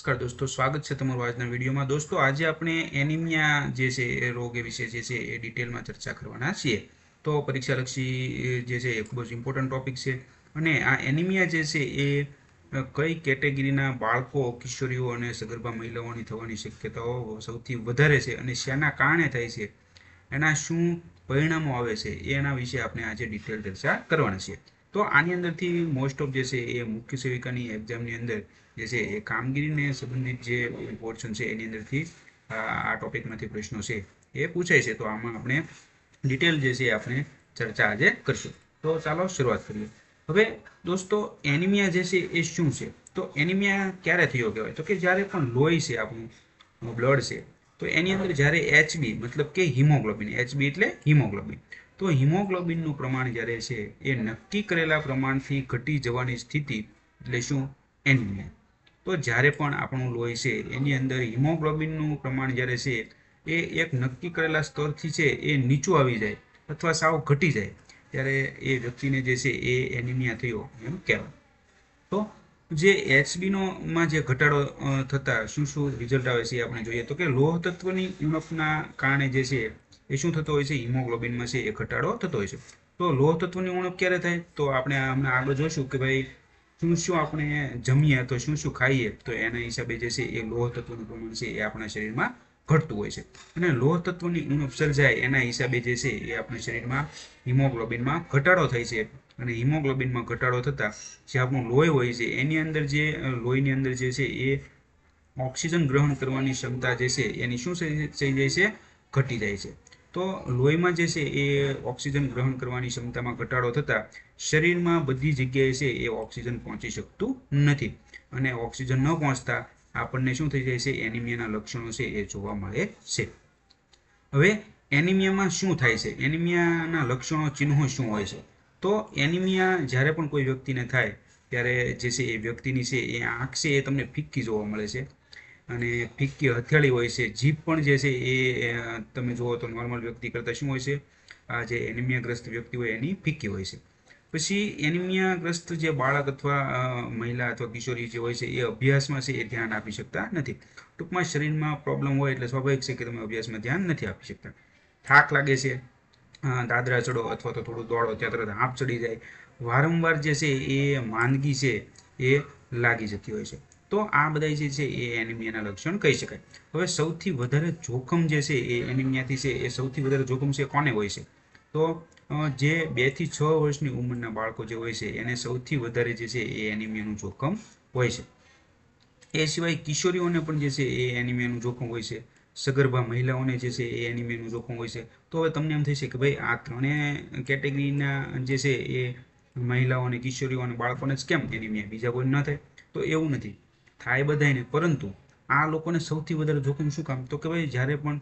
નમસ્કાર દોસ્તો, સ્વાગત છે તમારું આજના વિડીયોમાં. દોસ્તો, આજે આપણે એનિમિયા જે છે, એ રોગ એ વિશે જે છે, એ ડિટેલમાં ચર્ચા કરવાના છીએ. તો પરીક્ષાલક્ષી જે છે, એ ખૂબ જ ઇમ્પોર્ટન્ટ ટોપિક છે. અને આ એનિમિયા જે છે, એ કઈ કેટેગરીના બાળકો, કિશોરીઓ અને સગર્ભા મહિલાઓની થવાની શક્યતાઓ સૌથી વધારે છે અને શાના કારણે થાય છે? એના શું પરિણામો આવે છે? એના વિશે આપણે આજે ડિટેલ ચર્ચા કરવાના છીએ. તો આની અંદરથી મોસ્ટ ઓફ જે છે એ મુખ્ય સેવિકાની એક્ઝામની અંદર જે છે એ કામગીરીને સંબંધિત જે પોર્શન છે એની અંદરથી આ ટોપિકમાંથી પ્રશ્નો છે એ પૂછાય છે. તો આમાં આપણે ડિટેલ જે છે આપણે ચર્ચા આજે કરશું. તો ચાલો શરૂઆત કરીએ. હવે દોસ્તો એનિમિયા જે છે એ શું છે? તો એનિમિયા ક્યારે થયો કહેવાય? તો કે જ્યારે પણ લોહી છે આપણું બ્લડ છે, તો એની અંદર જ્યારે એચબી મતલબ કે હિમોગ્લોબિન એચબી એટલે હિમોગ્લોબિન. તો હિમોગ્લોબિનનું પ્રમાણ જ્યારે છે, એ નક્કી કરેલા પ્રમાણથી ઘટી જવાની સ્થિતિ એટલે શું? એનિમિયા. તો જ્યારે પણ આપણું લોહી છે, એની અંદર હિમોગ્લોબિનનું પ્રમાણ જ્યારે છે, એ એક નક્કી કરેલા સ્તરથી છે, એ નીચું આવી જાય અથવા સાવ ઘટી જાય ત્યારે એ વ્યક્તિને જે છે, એ એનિમિયા થયો એમ કહેવાય. તો જે એચબીનો માં જે ઘટાડો થતાં શું શું રિઝલ્ટ આવે છે આપણે જોઈએ. તો કે લોહ તત્વની ઉણપના કારણે જે છે એ શું થતો હોય છે? હિમોગ્લોબિનમાં છે એ ઘટાડો થતો હોય છે. તો લોહ તત્વની ઉણપ ક્યારે થાય? તો આપણે હમણાં આગળ જોઈશું કે ભાઈ શું શું આપણે જમીએ તો શું શું ખાઈએ તો એના હિસાબે જે છે એ લોહ તત્વનું પ્રમાણ છે એ આપણા શરીરમાં ઘટતું હોય છે. અને લોહ તત્વની ઉણપ સર્જાય એના હિસાબે જે છે એ આપણા શરીરમાં હિમોગ્લોબિનમાં ઘટાડો થાય છે. અને હિમોગ્લોબિનમાં ઘટાડો થતાં જે આપણું લોહી હોય છે, એની અંદર જે, લોહીની અંદર જે છે એ ઓક્સિજન ગ્રહણ કરવાની ક્ષમતા જે છે એની શું થઈ જાય છે? ઘટી જાય છે. તો લોહીમાં જે છે એ ઓક્સિજન ગ્રહણ કરવાની ક્ષમતામાં ઘટાડો થતાં શરીરમાં બધી જગ્યાએ છે એ ઓક્સિજન પહોંચી શકતું નથી. અને ઓક્સિજન ન પહોંચતા આપણને શું થઈ જાય છે? એનિમિયાના લક્ષણો છે એ જોવા મળે છે. હવે એનિમિયામાં શું થાય છે? એનિમિયાના લક્ષણો ચિહ્નો શું હોય છે? તો એનિમિયા જ્યારે પણ કોઈ વ્યક્તિને થાય, ત્યારે જે છે એ વ્યક્તિની છે એ આંખ છે એ તમને ફિક્કી જોવા મળે છે. અને ફિક્કી હથેળી હોય છે. જીભ પણ જે છે એ તમે જુઓ તો નોર્મલ વ્યક્તિ કરતાં શું હોય છે? આ જે એનિમિયાગ્રસ્ત વ્યક્તિ હોય એની ફિક્કી હોય છે. પછી એનિમિયાગ્રસ્ત જે બાળક અથવા મહિલા અથવા કિશોરી જે હોય છે એ અભ્યાસમાં છે એ ધ્યાન આપી શકતા નથી. ટૂંકમાં શરીરમાં પ્રોબ્લેમ હોય એટલે સ્વાભાવિક છે કે તમે અભ્યાસમાં ધ્યાન નથી આપી શકતા. થાક લાગે છે દાદરા ચડો અથવા તો થોડું દોડો ત્યાં તરત હાંફ ચડી જાય. વારંવાર જે છે એ માંદગી છે એ લાગી જતી હોય છે. તો આ બધા જે છે એ એનિમિયાના લક્ષણ કહી શકાય. હવે સૌથી વધારે જોખમ જે છે એ એનિમિયાથી છે, એ સૌથી વધારે જોખમ છે કોને હોય છે? તો જે બેથી છ વર્ષની ઉંમરના બાળકો જે હોય છે, એને સૌથી વધારે જે છે એ એનિમિયાનું જોખમ હોય છે. એ સિવાય કિશોરીઓને પણ જે છે એ એનિમિયાનું જોખમ હોય છે. સગર્ભા મહિલાઓને જે છે એ એનિમિયાનું જોખમ હોય છે. તો હવે તમને એમ થશે કે ભાઈ આ ત્રણેય કેટેગરીના જે છે એ મહિલાઓ અને કિશોરીઓ અને બાળકોને જ કેમ એનિમિયા બીજા કોઈ ન થાય. તો એવું નથી. થાય બધાયને પરંતુ આ લોકોને સૌથી વધારે જોખમ શું કામ? તો કે ભાઈ જ્યારે પણ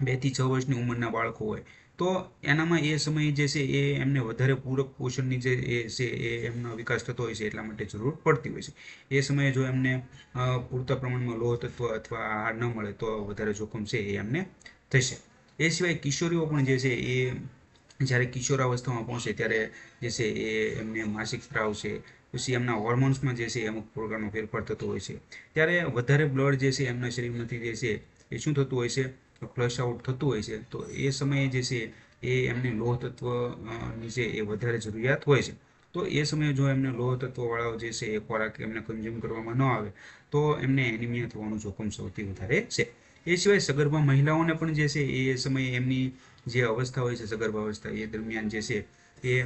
બેથી છ વર્ષની ઉંમરના બાળકો હોય, તો એનામાં એ સમયે જે છે એ એમને વધારે પૂરક પોષણની જે એ છે એ એમનો વિકાસ થતો હોય છે એટલા માટે જરૂર પડતી હોય છે. એ સમયે જો એમને પૂરતા પ્રમાણમાં લોહ તત્વ અથવા આહાર ન મળે તો વધારે જોખમ છે એ એમને થશે. એ સિવાય કિશોરીઓ પણ જે છે એ જ્યારે કિશોરાવસ્થામાં પહોંચે ત્યારે જે છે એ એમને માસિક સ્ત્રાવ છે, પછી એમના હોર્મોન્સમાં જે છે અમુક પ્રકારનો ફેરફાર થતો હોય છે. ત્યારે વધારે બ્લડ જે છે એમના શરીરમાંથી જે છે એ શું થતું હોય છે? ફ્લશ આઉટ થતું હોય છે. તો એ સમયે જે છે એ એમને લોહ તત્વ છે એ વધારે જરૂરિયાત હોય છે. તો એ સમયે જો એમને લોહ તત્વવાળાઓ જે છે એ ખોરાક એમને કન્ઝ્યુમ કરવામાં ન આવે, તો એમને એનિમિયા થવાનું જોખમ સૌથી વધારે છે. એ સિવાય સગર્ભા મહિલાઓને પણ જે છે એ સમયે એમની જે અવસ્થા હોય છે, સગર્ભાવસ્થા, એ દરમિયાન જે છે, એ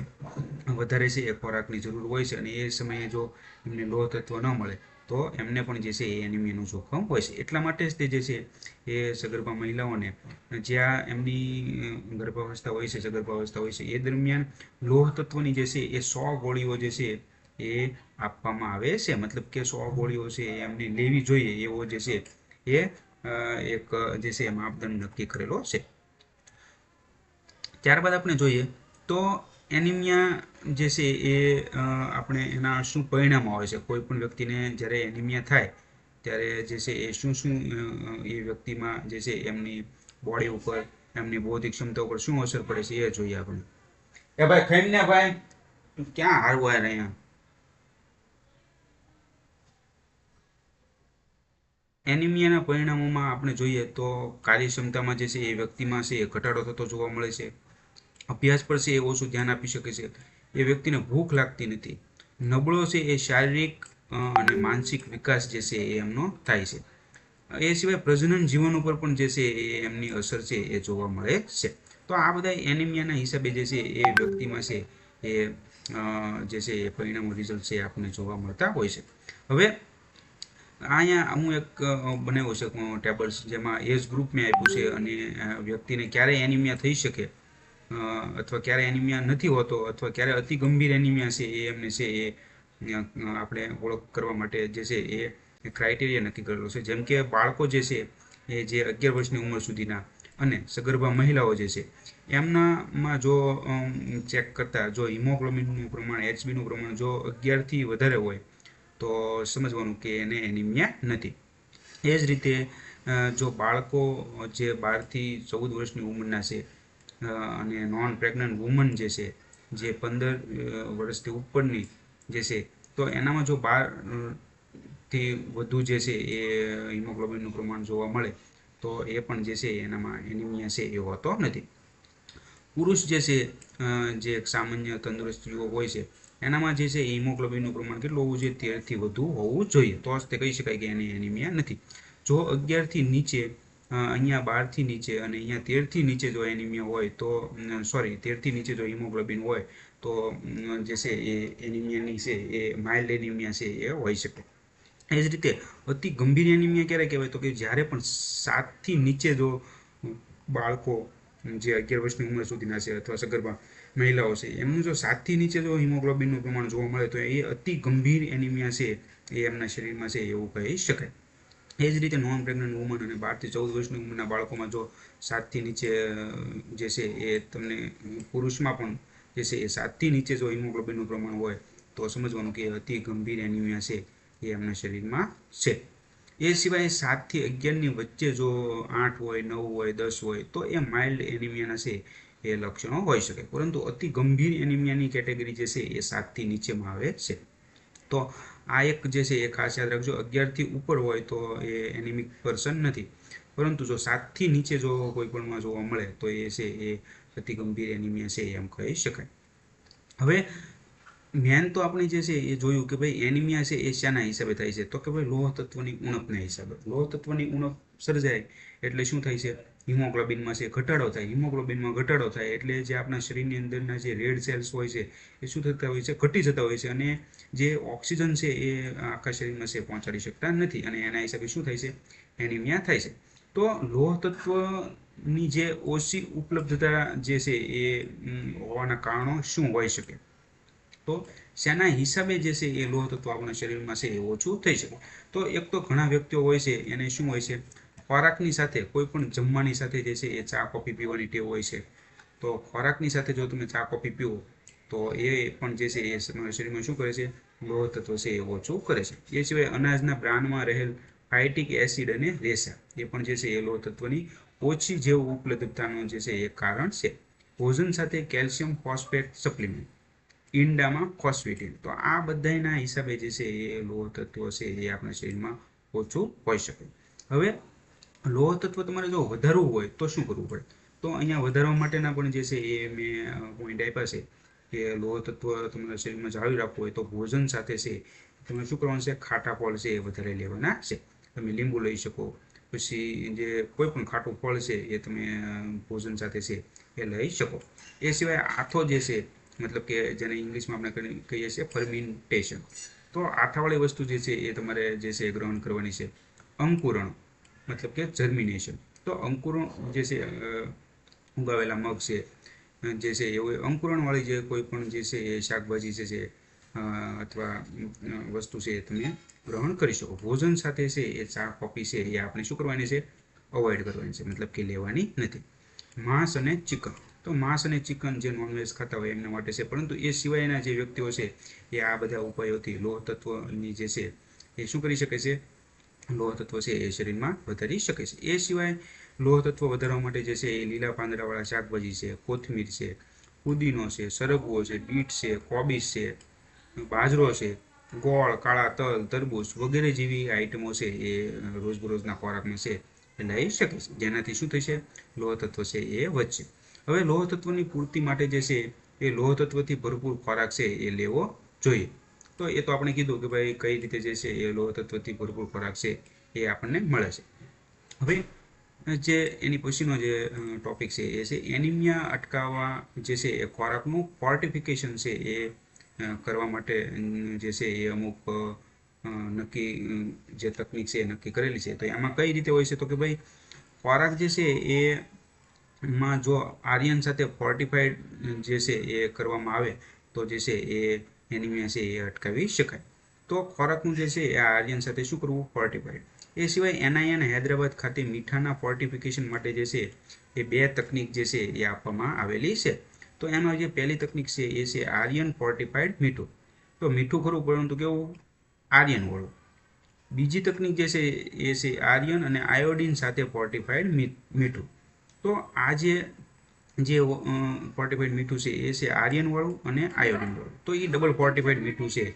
વધારે છે, એ ખોરાકની જરૂર હોય છે અને એ સમયે જો એમને લોહ તત્વ ન મળે, તો એમને પણ જે છે, એ એનિમિયાનું જોખમ હોય છે. એટલા માટે જ તે જે છે, એ સગર્ભા મહિલાઓને જ્યાં એમની ગર્ભાવસ્થા હોય છે, સગર્ભાવસ્થા હોય છે, એ દરમિયાન લોહ તત્વની જે છે, એ સો ગોળીઓ જે છે, એ આપવામાં આવે છે. મતલબ કે સો ગોળીઓ છે, એ એમને લેવી જોઈએ એવો જે છે, એ એક, જે છે, માપદંડ નક્કી કરેલો છે. ત્યારબાદ આપણે જોઈએ તો એનિમિયા જે છે એ આપણે એના શું પરિણામો આવે છે? કોઈ પણ વ્યક્તિને જ્યારે એનિમિયા થાય, ત્યારે જે છે એ શું શું એ વ્યક્તિમાં જે છે એમની બોડી ઉપર એમની બૌદ્ધિક ક્ષમતા ઉપર શું અસર પડે છે એ જોઈએ આપણે. એ ભાઈ ખાઈ ને ભાઈ. તું ક્યાં હારવા અહીંયા એનિમિયાના પરિણામોમાં આપણે જોઈએ તો કાર્યક્ષમતામાં જે છે એ વ્યક્તિમાં છે એ ઘટાડો થતો જોવા મળે છે. અભ્યાસ પર છે એ ઓછું ધ્યાન આપી શકે છે. એ વ્યક્તિને ભૂખ લાગતી નથી. નબળો છે એ શારીરિક અને માનસિક વિકાસ જે છે એ એમનો થાય છે. એ સિવાય પ્રજનન જીવન ઉપર પણ જે છે એ એમની અસર છે એ જોવા મળે છે. તો આ બધા એનિમિયાના હિસાબે જે છે એ વ્યક્તિમાં છે એ જે છે એ પરિણામો રિઝલ્ટ છે આપણને જોવા મળતા હોય છે. હવે, અહીંયા હું એક બનાવ્યો છે ટેબલ્સ જેમાં એજ ગ્રુપ મેં આપ્યું છે અને વ્યક્તિને ક્યારે એનિમિયા થઈ શકે અથવા ક્યારે એનિમિયા નથી હોતો, અથવા ક્યારે અતિ ગંભીર એનિમિયા છે એ એમને છે એ આપણે ઓળખ કરવા માટે જે છે એ ક્રાઇટેરિયા નક્કી કરેલો છે. જેમ કે બાળકો જે છે એ જે અગિયાર વર્ષની ઉંમર સુધીના અને સગર્ભા મહિલાઓ જે છે, એમનામાં જો ચેક કરતા, જો હિમોગ્લોબિનનું પ્રમાણ એચબીનું પ્રમાણ જો અગિયારથી વધારે હોય, તો સમજવાનું કે એને એનિમિયા નથી. એ જ રીતે જો બાળકો જે બારથી ચૌદ વર્ષની ઉંમરના છે અને નોન પ્રેગ્નન્ટ વુમન જે છે, જે પંદર વર્ષથી ઉપરની જે છે, તો એનામાં જો બારથી વધુ જે છે એ હિમોગ્લોબિનનું પ્રમાણ જોવા મળે, તો એ પણ જે છે એનામાં એનિમિયા છે એ હોતો નથી. પુરુષ જે છે જે એક સામાન્ય તંદુરસ્ત યુવક હોય છે, એનામાં જે છે હિમોગ્લોબિનનું પ્રમાણ કેટલું હોવું જોઈએ? તેરથી વધુ હોવું જોઈએ. તો જ તે કહી શકાય કે એને એનિમિયા નથી. જો અગિયારથી નીચે અહીંયા બારથી નીચે અને અહીંયા તેરથી નીચે જો એનિમિયા હોય તો સોરી તેરથી નીચે જો હિમોગ્લોબિન હોય તો જે છે એ એનિમિયાની છે એ માઇલ્ડ એનિમિયા છે એ હોઈ શકે. એ જ રીતે અતિ ગંભીર એનિમિયા ક્યારે કહેવાય? તો કે જ્યારે પણ સાતથી નીચે જો બાળકો, જે અગિયાર વર્ષની ઉંમર સુધીના છે અથવા સગર્ભા મહિલાઓ છે એમનું જો સાતથી નીચે જો હિમોગ્લોબિનનું પ્રમાણ જોવા મળે તો એ અતિ ગંભીર એનિમિયા છે એ એમના શરીરમાં છે એવું કહી શકાય. એ જ રીતે નોન પ્રેગ્નન્ટ વુમન અને બારથી ચૌદ વર્ષની ઉંમરના બાળકોમાં જો સાતથી નીચે જે છે એ તમને પુરુષમાં પણ જે છે એ સાતથી નીચે જો હિમોગ્લોબિનનું પ્રમાણ હોય, તો સમજવાનું કે અતિ ગંભીર એનિમિયા છે એ એમના શરીરમાં છે. એ સિવાય સાતથી અગિયારની વચ્ચે જો આઠ હોય, નવ હોય, દસ હોય, તો એ માઇલ્ડ એનિમિયાના છે એ લક્ષણો હોઈ શકે. પરંતુ અતિ ગંભીર એનિમિયાની કેટેગરી જે છે એ સાતથી નીચેમાં આવે છે. તો આ એક જે છે એ ખાસ યાદ રાખજો, અગિયારથી ઉપર હોય તો એ એનિમિક પર્સન નથી. પરંતુ જો સાતથી નીચે જો કોઈ પણમાં જોવા મળે તો એ છે એ અતિ ગંભીર એનિમિયા છે એમ કહી શકાય. હવે મેન તો આપણે જે છે એ જોયું કે ભાઈ એનિમિયા છે એ શાના હિસાબે થાય છે? તો કે ભાઈ લોહ તત્વની ઉણપના હિસાબે. લોહ તત્વની ઉણપ સર્જાય એટલે શું થાય છે? હિમોગ્લોબિનમાં છે ઘટાડો થાય, હિમોગ્લોબિનમાં ઘટાડો થાય એટલે જે આપણા શરીરની અંદરના જે રેડ સેલ્સ હોય છે, એ શું થતા હોય છે? ઘટી જતા હોય છે અને જે ઓક્સિજન છે એ આખા શરીરમાં છે પહોંચાડી શકતા નથી અને એના હિસાબે શું થાય છે? એનિમિયા થાય છે. તો લોહ તત્વની જે ઓછી ઉપલબ્ધતા જે છે એ હોવાના કારણો શું હોઈ શકે? તો શેના હિસાબે જે છે એ લોહ તત્વ આપણા શરીરમાં છે એ ઓછું થઈ શકે? તો એક તો ઘણા વ્યક્તિઓ હોય છે, એને શું હોય છે? ખોરાકની સાથે, કોઈ પણ જમવાની સાથે જે છે એ ચા, કોફી પીવાની ટેવ હોય છે. તો ખોરાકની સાથે જો તમે ચા, કોફી પીવો, તો એ પણ જે છે એ શરીરમાં શું કરે છે? લોહ તત્વ છે એ ઓછું કરે છે. એ સિવાય અનાજના બ્રાન્ડમાં રહેલ ફાઇટિક એસિડ અને રેસા, એ પણ જે છે એ લોહ તત્વની ઓછી જેવ ઉપલબ્ધતાનું જે છે એ કારણ છે. ભોજન સાથે કેલ્શિયમ ફોસ્ફેટ સપ્લિમેન્ટ, ઈંડામાં ફોસ્ફેટિન તો આ બધાના હિસાબે જે છે એ લોહ તત્વ છે એ આપણા શરીરમાં ઓછું હોઈ શકે. હવે લોહ તત્વ તમારે જો વધારવું હોય તો શું કરવું પડે? તો અહીંયા વધારવા માટેના પણ જે છે એ મેં પોઈન્ટ આપ્યા છે કે લોહ તત્વ તમારા શરીરમાં જાળવી રાખવું હોય તો ભોજન સાથે છે તમે શું કરવાનું છે? ખાટા ફળ છે એ વધારે લેવાના છે. તમે લીંબુ લઈ શકો, પછી જે કોઈ પણ ખાટું ફળ છે એ તમે ભોજન સાથે છે એ લઈ શકો. એ સિવાય આથો જે છે, મતલબ કે જેને ઇંગ્લિશમાં આપણે કહીએ- છીએ ફર્મિન્ટેશન તો આથાવાળી વસ્તુ જે છે એ તમારે જે છે ગ્રહણ કરવાની છે. અંકુરણ. મતલબ કે જર્મિનેશન તો અંકુરણ જે છે ઉગાવેલા મગ છે જે છે એવું અંકુરણવાળી જે કોઈ પણ જે છે, એ શાકભાજી જે છે અથવા વસ્તુ છે, એ તમે ગ્રહણ કરી શકો. ભોજન સાથે છે, એ ચા કોફી છે, એ આપણે શું કરવાની છે? અવોઇડ કરવાની છે. મતલબ કે લેવાની નથી. માંસ અને ચિકન. તો માંસ અને ચિકન જે નોનવેજ ખાતા હોય એમના માટે છે. પરંતુ એ સિવાયના જે વ્યક્તિઓ છે, એ આ બધા ઉપાયોથી લોહ તત્વની જે છે, એ શું કરી શકે છે? લોહ તત્વ છે એ શરીરમાં વધારી શકે છે. એ સિવાય લોહ તત્વ વધારવા માટે જે છે એ લીલા પાંદડાવાળા શાકભાજી છે, કોથમીર છે, પુદીનો છે, સરગવો છે, બીટ છે, કોબીજ છે, બાજરો છે, ગોળ, કાળા તલ, તરબૂચ વગેરે જેવી આઇટમો છે એ રોજબરોજના ખોરાકમાં છે એ લઈ શકે છે. જેનાથી શું થશે? લોહ તત્વ છે એ વધશે. હવે લોહ તત્વની પૂર્તિ માટે જે છે એ લોહ તત્વથી ભરપૂર ખોરાક છે એ લેવો જોઈએ. તો એ તો આપણે કીધું કે ભાઈ કઈ રીતે જે છે એ લોહ તત્વથી ભરપૂર ખોરાક છે એ આપણને મળે છે. હવે જે એની પછીનો જે ટોપિક છે એ છે એનિમિયા અટકાવવા જે છે એ ખોરાકનું ફોર્ટિફિકેશન છે એ કરવા માટે જે છે એ અમુક નક્કી જે તકનીક છે એ નક્કી કરેલી છે. તો એમાં કઈ રીતે હોય છે તો કે ભાઈ ખોરાક જે છે એ માં જો આર્યન સાથે ફોર્ટિફાઈડ જે છે એ કરવામાં આવે તો જે છે એ એનિમિયા છે એ અટકાવી શકાય. તો ખોરાકનું જે છે એ આર્યન સાથે શું કરવું? ફોર્ટિફાઈડ એ સિવાય એનઆઈએન હૈદરાબાદ ખાતે મીઠાના ફોર્ટિફિકેશન માટે જે છે, એ બે તકનીક જે છે, એ આપવામાં આવેલી છે. તો એનો જે પહેલી તકનીક છે, એ છે આર્યન ફોર્ટિફાઈડ મીઠું. તો મીઠું ખરું, પરંતુ કેવું? આર્યન વાળું. બીજી તકનીક જે છે, એ છે આર્યન અને આયોડિન સાથે ફોર્ટિફાઈડ મીઠું. તો આ જે જે ફોર્ટિફાઈડ મીઠું છે, એ છે આર્યનવાળું અને આયોડિનવાળું. તો એ ડબલ ફોર્ટિફાઈડ મીઠું છે,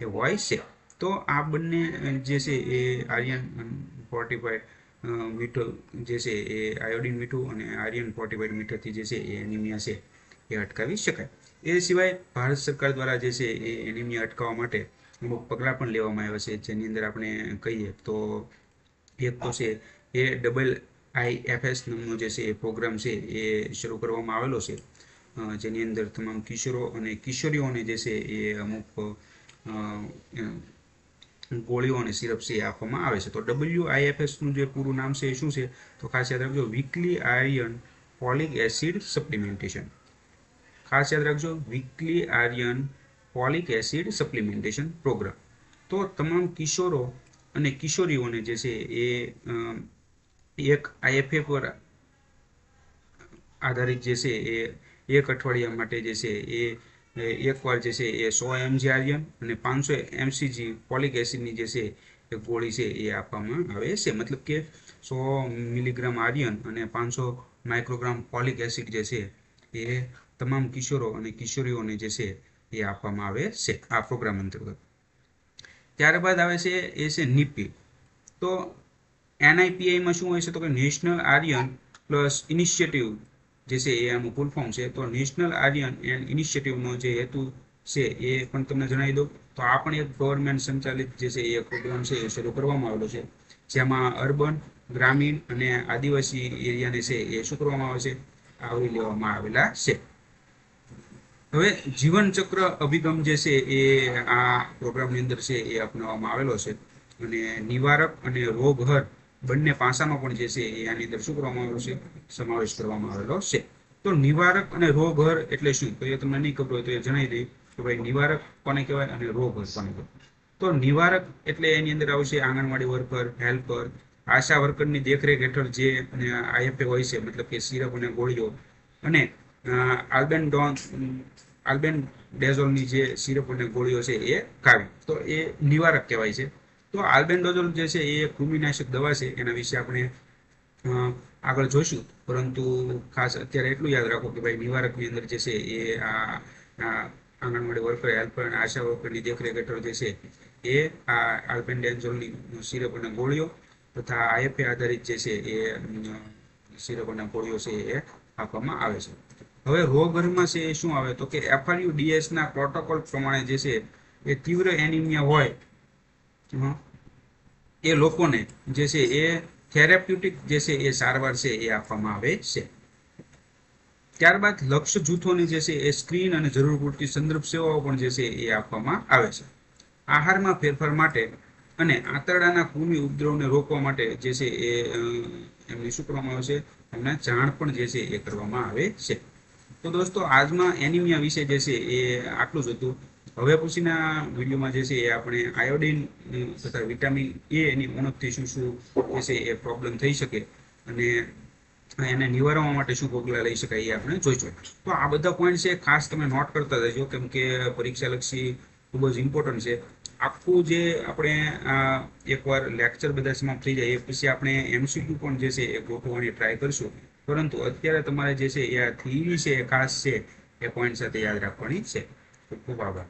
એ હોય છે. તો આ બંને જે છે એ આર્યન ફોર્ટિફાઈડ મીઠું જે છે એ આયોડિન મીઠું અને આર્યન ફોર્ટિફાઈડ મીઠાથી જે છે એ એનિમિયા છે, એ અટકાવી શકાય. એ સિવાય ભારત સરકાર દ્વારા જે છે એ એનિમિયા અટકાવવા માટે અમુક પગલાં પણ લેવામાં આવ્યા છે. જેની અંદર આપણે કહીએ તો એક તો છે એ ડબલ આઈએફએસ નામનો જે છે એ પ્રોગ્રામ છે એ શરૂ કરવામાં આવેલો છે. જેની અંદર તમામ કિશોરો અને કિશોરીઓને જે છે એ અમુક ગોળીઓ અને સિરપ છે એ આપવામાં આવે છે. તો ડબલ્યુ આઈએફએસનું જે પૂરું નામ છે એ શું છે? તો ખાસ યાદ રાખજો weekly iron folic acid supplementation ખાસ યાદ રાખજો weekly iron folic acid supplementation programme તો તમામ કિશોરો અને કિશોરીઓને જે છે એ એક આઈએફએ પર આધારિત જે છે એ એક અઠવાડિયા માટે જે છે એ એકવાર જે છે એ સો એમજી આર્યન અને પાંચસો એમસીજી પોલિક એસિડની જે છે એ ગોળી છે એ આપવામાં આવે છે. મતલબ કે સો મિલીગ્રામ આર્યન અને પાંચસો માઇક્રોગ્રામ પોલિક એસિડ જે છે એ તમામ કિશોરો અને કિશોરીઓને જે છે એ આપવામાં આવે છે આ પ્રોગ્રામ અંતર્ગત. ત્યારબાદ આવે છે એ છે નીપી. તો એનઆઈપીઆઈમાં શું હોય છે? તો કે નેશનલ આર્યન પ્લસ ઇનિશિયેટિવ જે છે એ આનું ફૂલ ફોર્મ છે. તો નેશનલ આર્યન એન્ડ ઇનિશિયેટિવનો જે હેતુ છે એ પણ તમને જણાવી દઉં. તો આ પણ એક ગવર્મેન્ટ સંચાલિત જે છે એ પ્રોગ્રામ છે, એ શરૂ કરવામાં આવેલો છે. જેમાં અર્બન, ગ્રામીણ અને આદિવાસી એરિયાને છે એ શું કરવામાં આવે છે? આવરી લેવામાં આવેલા છે. હવે જીવનચક્ર અભિગમ જે છે એ આ પ્રોગ્રામની અંદર છે એ અપનાવવામાં આવેલો છે. અને નિવારક અને રોગહર બંને પાસાનો પણ જે છે એ આની અંદર શું કરવામાં આવેલો છે? સમાવેશ કરવામાં આવેલો છે. તો નિવારક અને રોગહર એટલે શું? તો એ તમને નહીં ખબર હોય તો એ જણાવી દઈ કે ભાઈ નિવારક કોને કહેવાય અને રોગહર કોને કહેવાય? તો નિવારક એટલે એની અંદર આવશે આંગણવાડી વર્કર, હેલ્પર, આશા વર્કરની દેખરેખ હેઠળ જે આઈએફએ હોય છે, મતલબ કે સિરપ અને ગોળીઓ. અને આલ્બેન ડોન, આલ્બેન ડેઝોલની જે સિરપ અને ગોળીઓ છે એ ખાવી. તો એ નિવારક કહેવાય છે. તો આલ્બેન્ડોઝોલ જે છે એ કૃમિનાશક દવા છે, એના વિશે આપણે આગળ જોઈશું. પરંતુ ખાસ અત્યારે એટલું યાદ રાખો કે ભાઈ નિવારકની અંદર જે છે એ આ આંગણવાડી વર્કર હેલ્પર અને આશા વર્કરની દેખરેખ હેઠળ જે છે એ આ આલ્બેન્ડેન્ઝોલની સિરપ અને ગોળીઓ તથા આઈએફએ આધારિત જે છે એ સિરપ અને ગોળીઓ છે એ આપવામાં આવે છે. હવે રોગરમાં છે એ શું આવે? તો કે એફઆરયુ ડીએસના પ્રોટોકોલ પ્રમાણે જે છે એ તીવ્ર એનિમિયા હોય એ લોકોને જે છે એ થેરાપ્યુટિક જે છે એ સારવાર છે એ આપવામાં આવે છે. ત્યારબાદ લક્ષ્ય જૂથોને જે છે એ સ્ક્રીન અને જરૂર પૂરતી સંદર્ભ સેવાઓ પણ જે છે એ આપવામાં આવે છે. આહારમાં ફેરફાર માટે અને આંતરડાના કૃમિ ઉપદ્રવને રોકવા માટે જે છે એ એમને શું કરવામાં આવે છે? એમને જાણ પણ જે છે એ કરવામાં આવે છે. તો દોસ્તો, આજમાં એનિમિયા વિશે જે છે એ આટલું જ હતું. હવે પછીના વિડીયોમાં જે છે એ આપણે આયોડિન તથા વિટામિન એ એની ઉણપથી શું શું જે છે એ પ્રોબ્લેમ થઈ શકે અને એને નિવારવા માટે શું પગલાં લઈ શકાય એ આપણે જોઈશું. તો આ બધા પોઈન્ટ છે ખાસ તમે નોટ કરતા રહેજો, કેમ કે પરીક્ષાલક્ષી ખૂબ જ ઇમ્પોર્ટન્ટ છે. આખું જે આપણે એકવાર લેક્ચર બધા સમાપ્ત થઈ જાય, એ પછી આપણે એમસીક્યુ પણ જે છે એ ગોઠવવાની ટ્રાય કરશું. પરંતુ અત્યારે તમારે જે છે એ આ થિયરી છે એ ખાસ છે, એ પોઈન્ટ સાથે યાદ રાખવાની છે. ખૂબ આભાર.